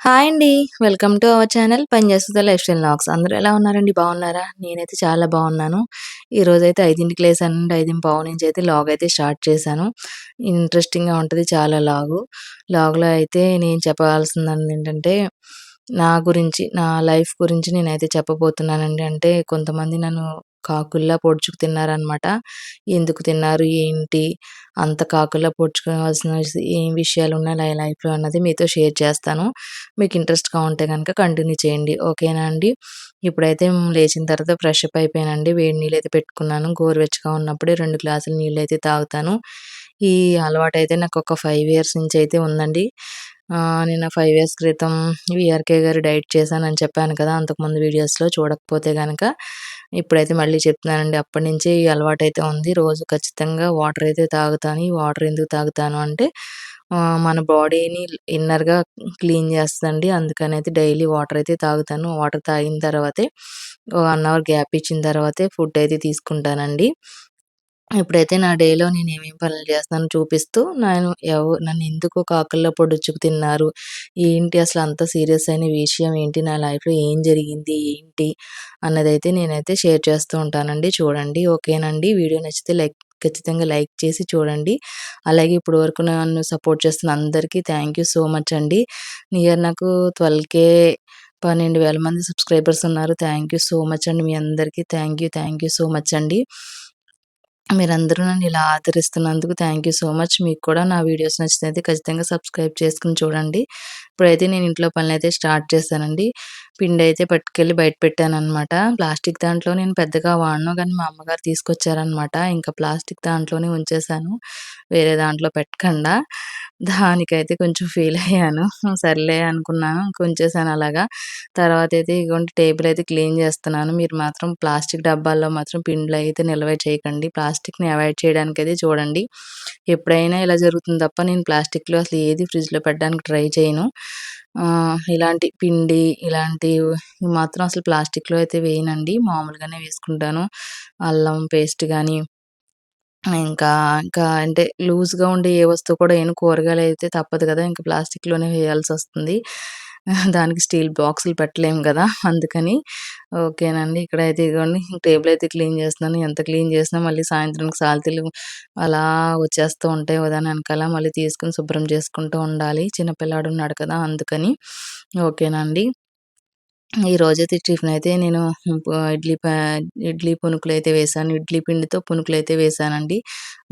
Hi అండి. Welcome to our channel పనిచేస్తది lifestyle logs అందరూ ఎలా ఉన్నారండి? బాగున్నారా? నేనైతే చాలా బాగున్నాను. ఈరోజైతే 5కి లేసానండి. 5:15 నుంచి అయితే లాగ్ అయితే స్టార్ట్ చేశాను. ఇంట్రెస్టింగ్‌గా ఉంటుంది చాలా లాగు. లాగ్‌లో అయితే నేను చెప్పాల్సింది ఏంటంటే నా గురించి, నా లైఫ్ గురించి నేనైతే చెప్పబోతున్నానండి. అంటే కొంతమంది నన్ను కాకుల్లా పొడుచుకు తిన్నారనమాట. ఎందుకు తిన్నారు? ఏంటి? అంత కాకుల్లా పొడుచుకోవాల్సిన ఏం విషయాలున్నాయి నా లైఫ్‌లో అన్నది మీతో షేర్ చేస్తాను. మీకు ఇంట్రెస్ట్‌గా ఉంటే కనుక కంటిన్యూ చేయండి. ఓకేనా అండి? ఇప్పుడైతే లేచిన తర్వాత ఫ్రెష్ అప్ అయిపోయానండి. వేడి నీళ్ళు అయితే పెట్టుకున్నాను. గోరువెచ్చగా ఉన్నప్పుడే రెండు గ్లాసులు నీళ్ళు అయితే తాగుతాను. ఈ అలవాటు అయితే నాకు ఒక ఫైవ్ ఇయర్స్ నుంచి అయితే ఉందండి. నేను ఫైవ్ ఇయర్స్ క్రితం విఆర్కే గారు డైట్ చేశానని చెప్పాను కదా! అంతకుముందు వీడియోస్‌లో చూడకపోతే కనుక ఇప్పుడైతే మళ్ళీ చెప్తున్నానండి. అప్పటినుంచి ఈ అయితే ఉంది. రోజు ఖచ్చితంగా వాటర్ అయితే తాగుతాను. ఈ వాటర్ ఎందుకు తాగుతాను అంటే మన బాడీని ఇన్నర్‌గా క్లీన్ చేస్తుందండి అందుకని అయితే డైలీ వాటర్ అయితే తాగుతాను. వాటర్ తాగిన తర్వాతే వన్ అవర్ గ్యాప్ ఇచ్చిన తర్వాతే ఫుడ్ అయితే తీసుకుంటానండి. ఇప్పుడైతే నా డేలో నేను ఏమేమి పనులు చేస్తానో చూపిస్తూ నేను ఎవ నన్ను ఎందుకు కాకుల్లా పొడుచుకు తిన్నారు? ఏంటి అసలు అంత సీరియస్ అయిన విషయం ఏంటి? నా లైఫ్‌లో ఏం జరిగింది? ఏంటి? అన్నదైతే నేనైతే షేర్ చేస్తూ ఉంటానండి. చూడండి. ఓకేనండి. వీడియో నచ్చితే లైక్ ఖచ్చితంగా లైక్ చేసి చూడండి. అలాగే ఇప్పటి వరకు నన్ను సపోర్ట్ చేస్తున్న అందరికీ థ్యాంక్ యూ సో మచ్ అండి. నియర్ నాకు 12,000 12,000 మంది సబ్స్క్రైబర్స్ ఉన్నారు. థ్యాంక్ యూ సో మచ్ అండి. మీ అందరికీ thank you, thank you so much అండి. మీరందరూ నన్ను ఇలా ఆదరిస్తున్నందుకు థ్యాంక్ యూ సో మచ్. మీకు కూడా నా వీడియోస్ నచ్చినది ఖచ్చితంగా సబ్స్క్రైబ్ చేసుకుని చూడండి. ఇప్పుడైతే నేను ఇంట్లో పనులైతే స్టార్ట్ చేశానండి. అయితే పట్టుకెళ్ళి బయట పెట్టాననమాట. ప్లాస్టిక్ దాంట్లో నేను పెద్దగా వాడను కానీ మా అమ్మగారు తీసుకొచ్చారనమాట. ఇంకా ప్లాస్టిక్ దాంట్లోనే ఉంచేశాను. వేరే దాంట్లో పెట్టకుండా. దానికైతే కొంచెం ఫీల్ అయ్యాను. సర్లే అనుకున్నాను. ఇంక అలాగా తర్వాత అయితే ఇటువంటి టేబుల్ అయితే క్లీన్ చేస్తున్నాను. మీరు మాత్రం ప్లాస్టిక్ డబ్బాల్లో మాత్రం పిండిలైతే నిల్వ చేయకండి. ప్లాస్టిక్‌ని అవాయిడ్ చేయడానికి అయితే చూడండి. ఎప్పుడైనా ఇలా జరుగుతుంది తప్ప నేను ప్లాస్టిక్‌లో అసలు ఏది ఫ్రిడ్జ్‌లో పెట్టడానికి ట్రై చేయను. ఇలాంటి పిండి ఇలాంటివి మాత్రం అసలు ప్లాస్టిక్‌లో అయితే వేయనండి. మామూలుగానే వేసుకుంటాను. అల్లం పేస్ట్ కానీ ఇంకా, ఇంకా అంటే లూజ్‌గా ఉండే ఏ వస్తువు కూడా ఏమో కూరగాయలు అయితే తప్పదు కదా! ఇంకా ప్లాస్టిక్‌లోనే వేయాల్సొస్తుంది. దానికి స్టీల్ బాక్సులు పెట్టలేము కదా అందుకని ఓకేనండి. ఇక్కడైతే ఇదిగోండి టేబుల్ అయితే క్లీన్ చేస్తున్నాను. ఎంత క్లీన్ చేసినా మళ్ళీ సాయంత్రానికి సాల్తీలు అలా వచ్చేస్తూ ఉంటాయి ఒకదాని వెనకాల. మళ్ళీ తీసుకొని శుభ్రం చేసుకుంటూ ఉండాలి. చిన్నపిల్లాడు ఉన్నాడు కదా! అందుకని. ఓకేనండి. ఈరోజైతే టిఫిన్ అయితే నేను ఇడ్లీ ఇడ్లీ ప ఇడ్లీ వేసాను ఇడ్లీ పిండితో పునుకులు అయితే వేసానండి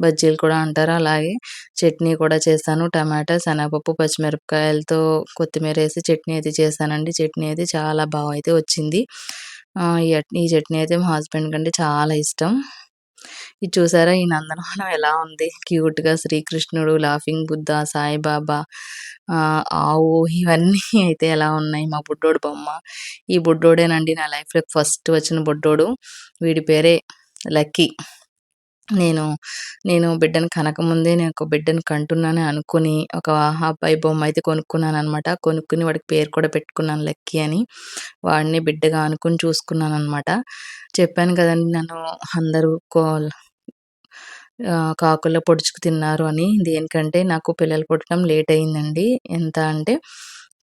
బజ్జీలు కూడా అంటారు. అలాగే చట్నీ కూడా చేశాను. టమాటా, శనగపప్పు, పచ్చిమిరపకాయలతో కొత్తిమీర వేసి చట్నీ అయితే చేశానండి. చట్నీ అయితే చాలా బాగా అయితే వచ్చింది. ఈ ఈ చట్నీ అయితే మా హస్బెండ్‌కంటే చాలా ఇష్టం. ఇది చూసారా ఈ నందనవనం ఎలా ఉంది? క్యూట్గా శ్రీకృష్ణుడు, లాఫింగ్ బుద్ధ, సాయిబాబా, ఆవు ఇవన్నీ అయితే ఎలా ఉన్నాయి? మా బుడ్డోడు బొమ్మ. ఈ బుడ్డోడేనండి నా లైఫ్‌లోకి ఫస్ట్ వచ్చిన బుడ్డోడు. వీడి పేరే లక్కీ. నేను, నేను బిడ్డని కనకముందే నేను ఒక బిడ్డని కంటున్నాను అనుకుని ఒక అబ్బాయి బొమ్మ అయితే కొనుక్కున్నాను అనమాట కొనుక్కుని వాడికి పేరు కూడా పెట్టుకున్నాను లక్కీ అని. వాడిని బిడ్డగా అనుకుని చూసుకున్నాను అనమాట చెప్పాను కదండి నన్ను అందరూ కాకుల పొడుచుకు తిన్నారు అని. దేనికంటే నాకు పిల్లలు పుట్టడం లేట్ అయిందండి. ఎంత అంటే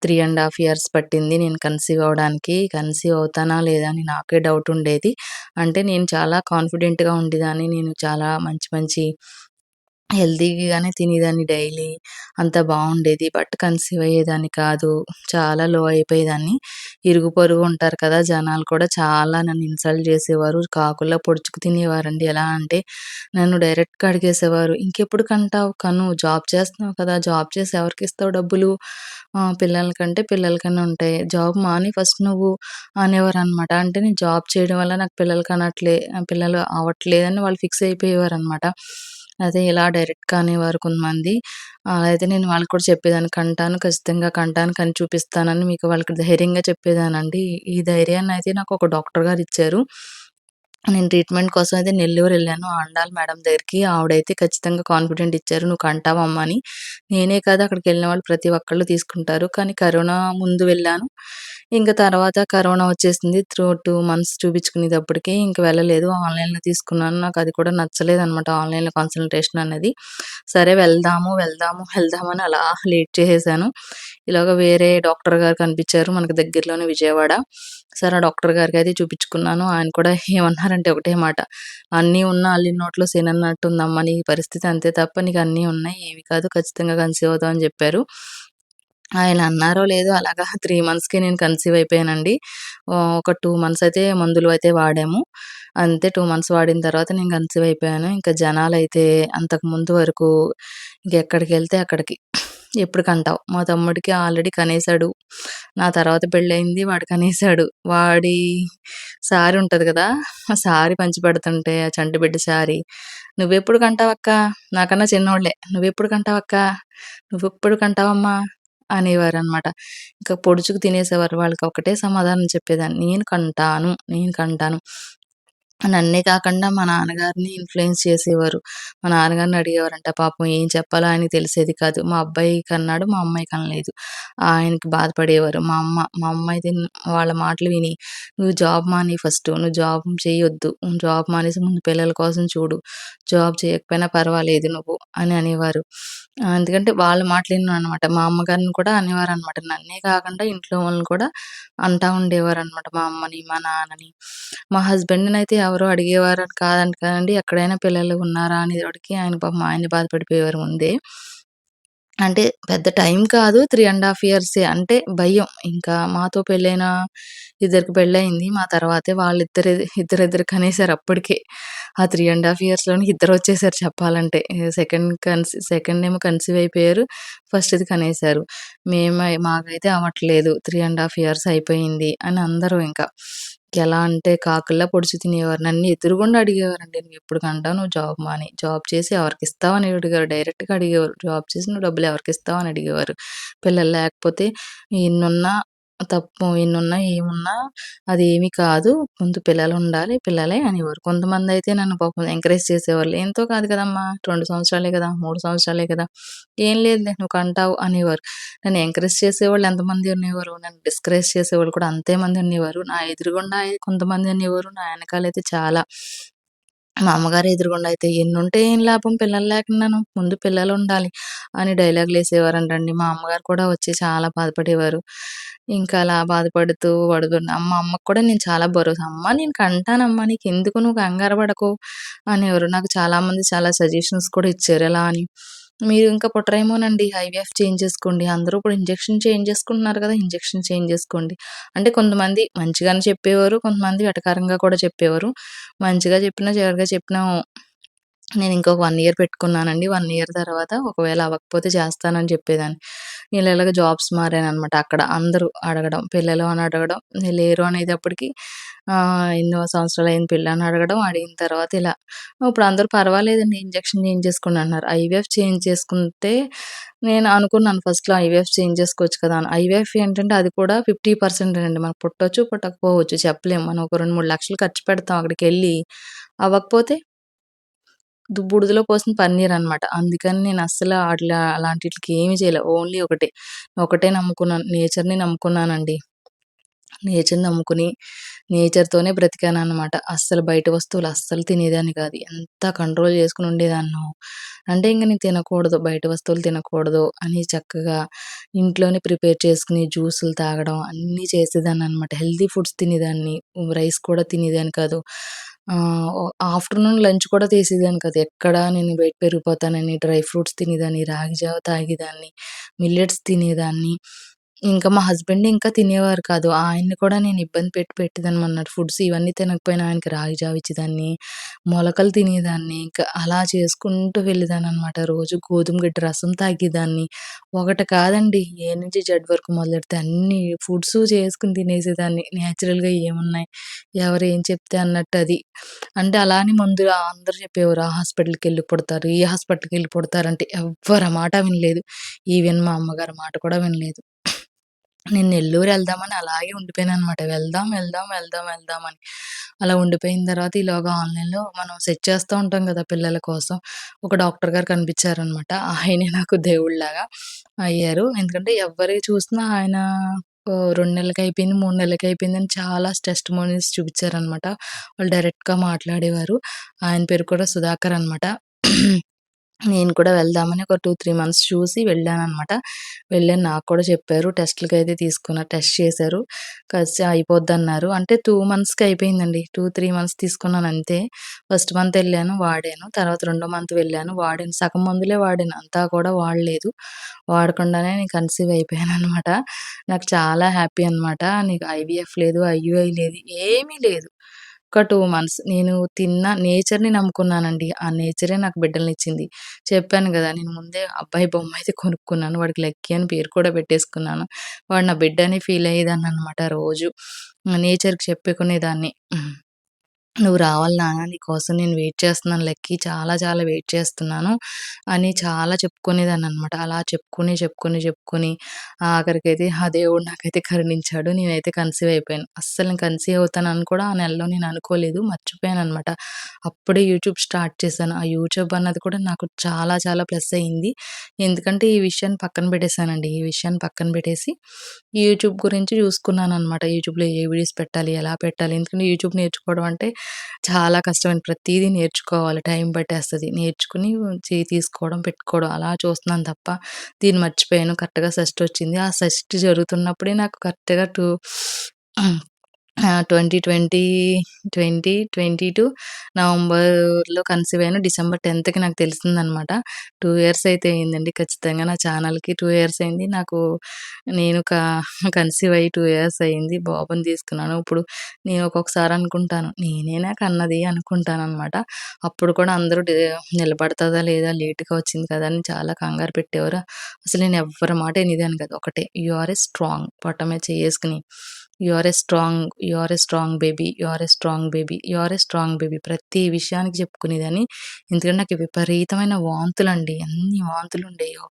త్రీ అండ్ హాఫ్ ఇయర్స్ పట్టింది నేను కన్సీవ్ అవ్వడానికి. కన్సీవ్ అవుతానా లేదా అని నాకే డౌట్ ఉండేది. అంటే నేను చాలా కాన్ఫిడెంట్‌గా ఉండేదాన్ని. నేను చాలా మంచి మంచి హెల్తీగానే తినేదాన్ని డైలీ. అంత బాగుండేది బట్ కన్సీవ్ అయ్యేదాన్ని కాదు. చాలా లో అయిపోయేదాన్ని. ఇరుగు పొరుగు ఉంటారు కదా! జనాలు కూడా చాలా నన్ను ఇన్సల్ట్ చేసేవారు. కాకుల్లా పొడుచుకు తినేవారండి. ఎలా అంటే నన్ను డైరెక్ట్‌గా అడిగేసేవారు. "ఇంకెప్పుడు కంటావు కను. జాబ్ చేస్తున్నావు కదా! జాబ్ చేసి ఎవరికి ఇస్తావు డబ్బులు? పిల్లలకంటే పిల్లలకన్నా ఉంటాయి. జాబ్ మాని ఫస్ట్ నువ్వు" అనేవారు అనమాట అంటే నేను జాబ్ చేయడం వల్ల నాకు పిల్లలకి అనట్లే పిల్లలు అవ్వట్లేదని వాళ్ళు ఫిక్స్ అయిపోయేవారు అనమాట అదే ఇలా డైరెక్ట్‌గా అనేవారు కొంతమంది. అలా అయితే నేను వాళ్ళకి కూడా చెప్పేదాన్ని. కంటాను ఖచ్చితంగా కంటాను కని చూపిస్తానని మీకు వాళ్ళకి ధైర్యంగా చెప్పేదానండి ఈ ధైర్యాన్ని అయితే నాకు ఒక డాక్టర్ గారు ఇచ్చారు. నేను ట్రీట్మెంట్ కోసం అయితే నెల్లూరు వెళ్ళాను అండాలి మేడం దగ్గరికి. ఆవిడైతే ఖచ్చితంగా కాన్ఫిడెంట్ ఇచ్చారు. "నువ్వు కంటావమ్మా" అని. నేనే కాదు అక్కడికి వెళ్ళిన వాళ్ళు ప్రతి ఒక్కళ్ళు తీసుకుంటారు. కానీ కరోనా ముందు వెళ్ళాను. ఇంకా తర్వాత కరోనా వచ్చేసింది. త్రూ టూ మంత్స్ చూపించుకునేటప్పటికి ఇంక వెళ్ళలేదు. ఆన్‌లైన్‌లో తీసుకున్నాను. నాకు అది కూడా నచ్చలేదు అనమాట ఆన్‌లైన్‌లో కన్సల్టేషన్ అనేది. సరే వెళ్దాము, వెళ్దాము, వెళ్దామని అలా లేట్ చేసేసాను. ఇలాగ వేరే డాక్టర్ గారు కనిపించారు మనకు దగ్గరలోనే విజయవాడ. సరే ఆ డాక్టర్ గారికి అయితే చూపించుకున్నాను. ఆయన కూడా ఏమన్నారంటే ఒకటే మాట, "అన్నీ ఉన్నా అల్లి నోట్లో సేనన్నట్టు ఉందమ్మా నీ పరిస్థితి అంతే తప్ప నీకు అన్నీ ఉన్నాయి. ఏమి కాదు ఖచ్చితంగా కన్సీవ్ అవుతామని అని చెప్పారు. ఆయన అన్నారో లేదో అలాగా 3 మంత్స్‌కే నేను కన్సీవ్ అయిపోయానండి. ఆహ్, ఒక 2 మంత్స్ అయితే మందులు అయితే వాడాము. అంతే 2 మంత్స్ వాడిన తర్వాత నేను కన్సీవ్ అయిపోయాను. ఇంకా జనాలైతే అంతకుముందు వరకు ఇంకెక్కడికెళ్తే అక్కడికి ఎప్పుడు కంటావు? మా తమ్ముడికి ఆల్రెడీ కనేసాడు. నా తర్వాత పెళ్ళయింది. వాడు కనేసాడు. వాడి సారీ ఉంటది కదా! ఆ సారీ పంచిపెడుతుంటే ఆ చంటిబిడ్డ సారీ, "నువ్వెప్పుడు కంటావక్క? నాకన్నా చిన్నోళ్ళే. "నువ్వెప్పుడు కంటావక్క? నువ్వెప్పుడు కంటావమ్మా?" అనేవారు అనమాట ఇంకా పొడుచుకు తినేసేవారు. వాళ్ళకి ఒకటే సమాధానం చెప్పేదాన్ని. "నేను కంటాను. నేను కంటాను." నన్నే కాకుండా మా నాన్నగారిని ఇన్‌ఫ్లూయెన్స్ చేసేవారు. మా నాన్నగారిని అడిగేవారంట. పాపం ఏం చెప్పాలో ఆయనకి తెలిసేది కాదు. మా అబ్బాయి కన్నాడు. మా అమ్మాయి కనలేదు. ఆయనకి బాధపడేవారు. మా అమ్మ మా అమ్మ అయితే వాళ్ళ మాటలు విని, "నువ్వు జాబ్ మానేయి ఫస్టు. నువ్వు జాబ్ చేయొద్దు. నువ్వు జాబ్ మానేసి ముందు పిల్లల కోసం చూడు. జాబ్ చేయకపోయినా పర్వాలేదు నువ్వు" అని అనేవారు. ఆహ్, ఎందుకంటే వాళ్ళ మాటలు విన్నాననమాట. మా అమ్మగారిని కూడా అనేవారనమాట. నన్నే కాకుండా ఇంట్లో వాళ్ళని కూడా అంటా ఉండేవారనమాట. మా అమ్మని, మా నాన్నని. మా హస్బెండ్‌నైతే ఎవరు అడిగేవారు కాదంట కదండి ఎక్కడైనా పిల్లలు ఉన్నారా అనేటికి ఆయన పాపం ఆయనే బాధపడిపోయేవారు ముందే. అంటే పెద్ద టైం కాదు. త్రీ అండ్ హాఫ్ ఇయర్సే. అంటే భయం. ఇంకా మాతో పెళ్ళైన ఇద్దరికి పెళ్ళయింది. మా తర్వాతే వాళ్ళిద్దరి ఇద్దరిద్దరు కనేసారు అప్పటికే. ఆ త్రీ అండ్ హాఫ్ ఇయర్స్‌లోనే ఇద్దరొచ్చేసారు చెప్పాలంటే. సెకండ్ కన్సీ సెకండ్ ఏమో కన్సీవ్ అయిపోయారు. ఫస్ట్‌ది కనేసారు. మేము మాకైతే అవ్వట్లేదు. త్రీ అండ్ హాఫ్ ఇయర్స్ అయిపోయింది అని అందరూ ఇంకా. ఎలా అంటే కాకుల్లా పొడిచి తినేవారు. నన్ను ఎదురుగుండా అడిగేవారండి. "నువ్వెప్పుడు కంటావు? నువ్వు జాబ్ మాని జాబ్ చేసి ఎవరికిస్తావు?" అని అడిగారు. డైరెక్ట్‌గా అడిగేవారు. "జాబ్ చేసి నువ్వు డబ్బులు ఎవరికిస్తావు?" అని అడిగేవారు. పిల్లలు లేకపోతే "ఎన్నున్నా తప్పు ఎన్నున్నా ఏమున్నా అదేమీ కాదు. ముందు పిల్లలుండాలి. పిల్లలే" అనేవారు. కొంతమందయితే నన్ను పాపం ఎంకరేజ్ చేసేవాళ్ళు. "ఎంతో కాదు కదమ్మా! రెండు సంవత్సరాలే కదా! మూడు సంవత్సరాలే కదా! ఏం లేదులే నువ్వు కంటావు" అనేవారు. నన్ను ఎంకరేజ్ చేసేవాళ్ళు ఎంతమంది ఉండేవారు. నన్ను డిస్కరేజ్ చేసేవాళ్ళు కూడా అంతే మంది ఉండేవారు. నా ఎదురుగుండా కొంతమంది ఉండేవారు నా వెనకాలైతే చాలా. మా అమ్మగారు ఎదురుగుండా అయితే "ఎన్నుంటే ఏం లాభం పిల్లలు లేకుండాను. ముందు పిల్లలు ఉండాలి అని డైలాగులేసేవారంటండి. మా అమ్మగారు కూడా వచ్చి చాలా బాధపడేవారు. ఇంకా అలా బాధపడుతూ పడుకున్న అమ్మ అమ్మకు కూడా నేను చాలా భరోసా "అమ్మ నేను కంటానమ్మా. నీకెందుకు నువ్వు కంగారు పడకు" అనేవారు. నాకు చాలామంది చాలా సజెషన్స్ కూడా ఇచ్చారు ఎలా అని. "మీరు ఇంకా పుట్టరేమోనండి. ఐవీఎఫ్ చేసుకోండి అందరూ ఇప్పుడు ఇంజెక్షన్ చేయించేసుకుంటున్నారు కదా! ఇంజెక్షన్ చేసుకోండి అంటే కొంతమంది మంచిగానే చెప్పేవారు. కొంతమంది వెటకారంగా కూడా చెప్పేవారు. మంచిగా చెప్పినా, చివరిగా చెప్పినా నేను ఇంకొక వన్ ఇయర్ పెట్టుకున్నానండి. వన్ ఇయర్ తర్వాత ఒకవేళ అవ్వకపోతే చేస్తానని చెప్పేదాన్ని. వీళ్ళ ఇలాగ జాబ్స్ మారాననమాట. అక్కడ అందరూ అడగడం, పిల్లలు అని అడగడం, లేరు అనేటప్పటికి ఎన్నో ఎన్నో సంవత్సరాలయింది పెళ్ళి అని అడగడం, అడిగిన తర్వాత ఇలా ఇప్పుడు అందరూ పర్వాలేదండి ఇంజక్షన్ చేంజ్ చేసుకుని అన్నారు ఐవీఎఫ్ చేసుకుంటే నేను అనుకున్నాను ఫస్ట్‌లో ఐవీఎఫ్ చేయించేసుకోవచ్చు కదా! అని. ఐవీఎఫ్ ఏంటంటే అది కూడా 50% అండి. మనకు పుట్టవచ్చు పుట్టకపోవచ్చు చెప్పలేము. మనం ఒక 2, 3 లక్షలు ఖర్చు పెడతాం అక్కడికి వెళ్ళి అవ్వకపోతే బుడిదలో పోసిన పన్నీర్ అనమాట అందుకని నేను అస్సలు అట్లా అలాంటికి ఏమి చేయలేదు ఓన్లీ ఒకటే, ఒకటే నమ్ముకున్నాను. నేచర్‌ని నమ్ముకున్నానండి. నేచర్‌ని నమ్ముకుని, నేచర్‌తోనే బ్రతికాను అనమాట అస్సలు బయట వస్తువులు అస్సలు తినేదాన్ని కాదు. ఎంత కంట్రోల్ చేసుకుని ఉండేదాన్నో. అంటే ఇంకా నేను తినకూడదు, బయట వస్తువులు తినకూడదు అని చక్కగా ఇంట్లోనే ప్రిపేర్ చేసుకుని జ్యూసులు తాగడం అన్నీ చేసేదాన్ని అనమాట హెల్తీ ఫుడ్స్ తినేదాన్ని. రైస్ కూడా తినేదాన్ని కాదు. ఆఫ్టర్‌నూన్ లంచ్ కూడా తీసేదాన్ని కాదు. ఎక్కడ నేను వెయిట్ పెరిగిపోతానని డ్రై ఫ్రూట్స్ తినేదాన్ని, రాగి జావ తాగేదాన్ని, మిల్లెట్స్ తినేదాన్ని. ఇంకా మా హస్బెండ్ ఇంకా తినేవారు కాదు. ఆయన్ని కూడా నేను ఇబ్బంది పెట్టి పెట్టేదాన్ననమాట. ఫుడ్స్ ఇవన్నీ తినకపోయినా ఆయనకి రాగి జావ ఇచ్చేదాన్ని, మొలకలు తినేదాన్ని. ఇంకా అలా చేసుకుంటూ వెళ్ళేదాన్ని అనమాట రోజు గోధుమ గడ్డి రసం తాగేదాన్ని. ఒకటి కాదండి ఏ నుంచి జడ్ వరకు మొదలెడితే అన్ని ఫుడ్స్ చేసుకుని తినేసేదాన్ని. న్యాచురల్గా ఏమున్నాయి, ఎవరు ఏం చెప్తే అన్నట్టు అది. అంటే అలా అని మందులు అందరూ చెప్పేవారు. ఆ హాస్పిటల్‌కెళ్ళి పుడతారు, ఈ హాస్పిటల్‌కెళ్ళి పుడతారంటే ఎవ్వరు మాట వినలేదు. ఈవెన్ మా అమ్మగారి మాట కూడా వినలేదు. నేను నెల్లూరు వెళ్దామని అలాగే ఉండిపోయాననమాట. వెళ్దాం, వెళ్దాం, వెళ్దాం, వెళ్దాం అని. అలా ఉండిపోయిన తర్వాత ఈలోగా ఆన్‌లైన్‌లో మనం సెట్ చేస్తూ ఉంటాం కదా! పిల్లల కోసం. ఒక డాక్టర్ గారు కనిపించారనమాట. ఆయనే నాకు దేవుడిలాగా అయ్యారు. ఎందుకంటే ఎవ్వరియి చూసినా ఆయన రెండు నెలలకి అయిపోయింది మూడు నెలలకి అయిపోయింది అని చాలా టెస్టిమోనీస్ చూపించారనమాట వాళ్ళు డైరెక్ట్‌గా మాట్లాడేవారు. ఆయన పేరు కూడా సుధాకర్ అనమాట. నేను కూడా వెళ్దామని ఒక 2, 3 మంత్స్ చూసి వెళ్ళాను అనమాట వెళ్ళాను నాకు కూడా చెప్పారు. టెస్ట్‌లకైతే తీసుకున్నారు. టెస్ట్ చేశారు. కలిసి అయిపోద్ది అన్నారు అంటే టూ మంత్స్‌కి అయిపోయిందండి. 2, 3 మంత్స్ తీసుకున్నాను అంతే. ఫస్ట్ మంత్ వెళ్ళాను వాడాను. తర్వాత రెండో మంత్ వెళ్ళాను వాడాను. సగం మందులే వాడాను. అంతా కూడా వాడలేదు. వాడకుండానే నేను కన్సీవ్ అయిపోయాను అనమాట నాకు చాలా హ్యాపీ అనమాట. నీకు ఐవీఎఫ్ లేదు, ఐయుఐ లేదు, ఏమీ లేదు. ఒక టూ మంత్స్ నేను తిన్న నేచర్‌ని నమ్ముకున్నానండి. ఆ నేచరే నాకు బిడ్డలనిచ్చింది. చెప్పాను గదా! నేను ముందే అబ్బాయి బొమ్మ అయితే కొనుక్కున్నాను. వాడికి లక్కీ అని పేరు కూడా పెట్టేసుకున్నాను. వాడు నా బిడ్డ అని ఫీల్ అయ్యేదాన్ననమాట రోజు. నేచర్‌కి చెప్పుకునేదాన్ని. "నువ్వు రావాలి నాన్న నీకోసం నేను వెయిట్ చేస్తున్నాను లక్కీ. చాలా చాలా వెయిట్ చేస్తున్నాను" అని చాలా చెప్పుకునేదాన్ని అనమాట అలా చెప్పుకుని చెప్పుకొని, చెప్పుకుని ఆఖరికైతే ఆ దేవుడు నాకైతే కరుణించాడు. నేనైతే కన్సీవ్ అయిపోయాను. అస్సలు నేను కన్సీవ్ అవుతానని కూడా ఆ నెలలో నేను అనుకోలేదు. మర్చిపోయాను అనమాట అప్పుడే యూట్యూబ్ స్టార్ట్ చేశాను. ఆ యూట్యూబ్ అన్నది కూడా నాకు చాలా చాలా ప్లస్ అయింది. ఎందుకంటే ఈ విషయాన్ని పక్కన పెట్టేసానండి. ఈ విషయాన్ని పక్కన పెట్టేసి యూట్యూబ్ గురించి చూసుకున్నాను అనమాట యూట్యూబ్‌లో ఏ వీడియోస్ పెట్టాలి? ఎలా పెట్టాలి? ఎందుకంటే యూట్యూబ్ నేర్చుకోవడం అంటే చాలా కష్టమైన ప్రతిదీ నేర్చుకోవాలి. టైం పట్టేస్తుంది నేర్చుకుని చేయి తీసుకోవడం, పెట్టుకోవడం అలా చూస్తున్నాను తప్ప దీన్ని మర్చిపోయాను. కరెక్ట్‌గా షష్టి వచ్చింది ఆ షష్టి జరుగుతున్నప్పుడే నాకు కరెక్ట్‌గా two twenty twenty twenty twenty two నవంబర్‌లో కన్సీవ్ అయ్యాను. డిసెంబర్ 10థ్‌కి నాకు తెలిసిందనమాట. టూ ఇయర్స్ అయితే అయిందండి. ఖచ్చితంగా నా ఛానల్‌కి టూ ఇయర్స్ అయింది. నాకు నేను క కన్సీవ్ అయ్యి టూ ఇయర్స్ అయింది. బాబుని తీసుకున్నాను. ఇప్పుడు నేను ఒక్కొక్కసారి అనుకుంటాను. నేనేనా కన్నది అనుకుంటాననమాట. అప్పుడు కూడా అందరూ నిలబడుతుందా లేదా లేట్‌గా వచ్చింది కదా! అని చాలా కంగారు పెట్టేవారు. అసలు నేను ఎవ్వరి మాట వినేదాన్ని కదా ఒకటే యూ ఆర్ ఏ స్ట్రాంగ్ పొట్టమే చేసుకుని చెయ్యేసుకొని are a strong, you are a strong baby, you are a strong baby, you are a strong baby ప్రతి విషయానికి చెప్పుకునేదాన్ని. ఎందుకంటే నాకు విపరీతమైన వాంతులు అండి ఎన్ని వాంతులుండేయో.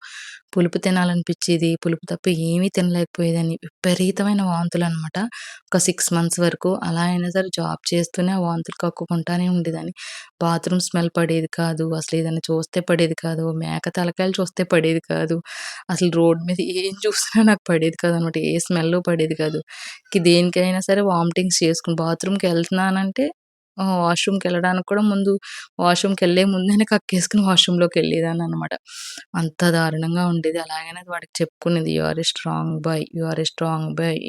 పులుపు తినాలనిపించేది పులుపు తప్ప ఏమీ తినలేకపోయేదని విపరీతమైన వాంతులు అనమాట ఒక సిక్స్ మంత్స్ వరకు. అలా అయినా సరే జాబ్ చేస్తూనే వాంతులు కక్కుకుంటానే ఉండేదాన్ని. బాత్రూమ్ స్మెల్ పడేది కాదు. అసలు ఏదైనా చూస్తే పడేది కాదు. మేక తలకాయలు చూస్తే పడేది కాదు. అసలు రోడ్డు మీద ఏం చూసినా నాకు పడేది కాదు అనమాట ఏ స్మెల్ పడేది కాదు. కి దేనికైనా సరే వామిటింగ్స్ చేసుకుని బాత్రూమ్కి వెళ్తున్నానంటే వాష్రూమ్కి వెళ్ళడానికి కూడా ముందు వాష్రూమ్కి వెళ్ళే ముందేనే వెళ్ళేదాన్ని అనమాట అంత దారుణంగా ఉండేది. అలాగనే వాడికి చెప్పుకునేది you are a strong boy, you are a strong boy,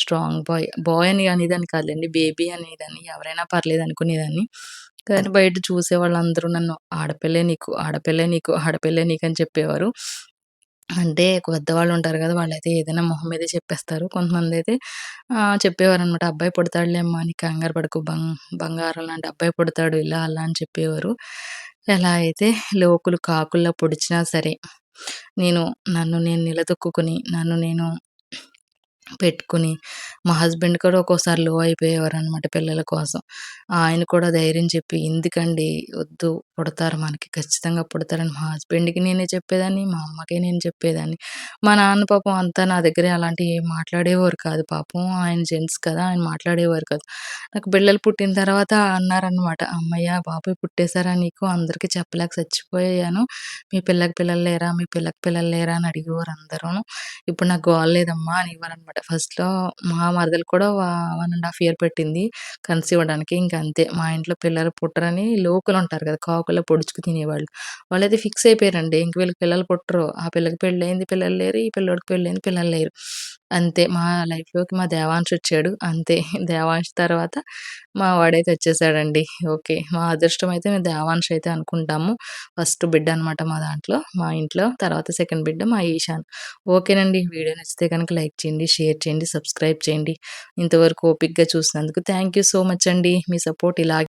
strong boy. Boy అని అనేదాన్ని కాదండి బేబీ అనేదాన్ని. ఎవరైనా పర్లేదు అనుకునేదాన్ని. కానీ బయట చూసే వాళ్ళందరూ నన్ను ఆడపిల్లే నీకు, ఆడపిల్లే నీకు, ఆడపిల్లే అని చెప్పేవారు. అంటే పెద్దవాళ్ళుంటారు గదా! వాళ్ళైతే ఏదైనా మొహం మీదే చెప్పేస్తారు. కొంతమందైతే చెప్పేవారు చెప్పేవారనమాట. "అబ్బాయి పుడతాడులే అమ్మా నీకు కంగారు పడకు. బం బంగారం లాంటి అబ్బాయి పుడతాడు" ఇలా అలా అని చెప్పేవారు. ఎలా అయితే లోకులు కాకుల్లా పొడిచినా సరే, నేను నన్ను నేను నిలదొక్కుకుని నన్ను నేను పెట్టుకొని, మా హస్బెండ్ కూడా ఒక్కోసారి లో అయిపోయేవారు అనమాట పిల్లల కోసం. ఆయన కూడా ధైర్యం చెప్పి, "ఎందుకండి వద్దు పుడతారు మనకి. ఖచ్చితంగా పుడతారని" మా హస్బెండ్‌కి నేనే చెప్పేదాన్ని. మా అమ్మకి నేను చెప్పేదాన్ని. మా నాన్న పాపం అంతా నా దగ్గర అలాంటివి ఏం మాట్లాడేవారు కాదు పాపం. ఆయన జెంట్స్ కదా! ఆయన మాట్లాడేవారు కాదు. నాకు పిల్లలు పుట్టిన తర్వాత అన్నారనమాట. అమ్మయ్య బాబోయ్! పుట్టేశారా నీకు? అందరికీ చెప్పలేక చచ్చిపోయాను. మీ పిల్లకి పిల్లలు లేరా? మీ పిల్లకి పిల్లలు లేరా?" అని అడిగేవారు అందరూ ఇప్పుడు నాకు గోల లేదమ్మా అనేవారనమాట. ఫస్ట్‌లో మా మరదలు కూడా వన్ అండ్ హాఫ్ ఇయర్ పెట్టింది కన్సీవ్ అవ్వడానికి. ఇంకా అంతే మా ఇంట్లో పిల్లలు పుట్టరని లోకులుంటారు కదా! కాకులా పొడుచుకు తినేవాళ్ళు. వాళ్ళైతే ఫిక్స్ అయిపోయారండి. ఇంక వీళ్ళకి పిల్లలు పుట్టరు. ఆ పిల్లకి పెళ్ళయింది పిల్లలు లేరు. ఈ పిల్లోడికి పెళ్ళయింది పిల్లలు లేరు. అంతే మా లైఫ్‌లోకి మా దేవాంశ్ వచ్చాడు. అంతే దేవాంశ్ తర్వాత మా వాడైతే వచ్చేసాడండి. ఓకే. మా అదృష్టం అయితే మేము దేవాంశ్ అయితే అనుకుంటాము. ఫస్ట్ బిడ్డ అనమాట మా దాంట్లో, మా ఇంట్లో. తర్వాత సెకండ్ బిడ్డ మా ఈశాన్. ఓకేనండి. వీడియో నచ్చితే కనుక లైక్ చేయండి, షేర్ చేయండి, సబ్స్క్రైబ్ చేయండి. ఇంతవరకు ఓపిక్గా చూసినందుకు థ్యాంక్ యూ సో మచ్ అండి. మీ సపోర్ట్ ఇలాగే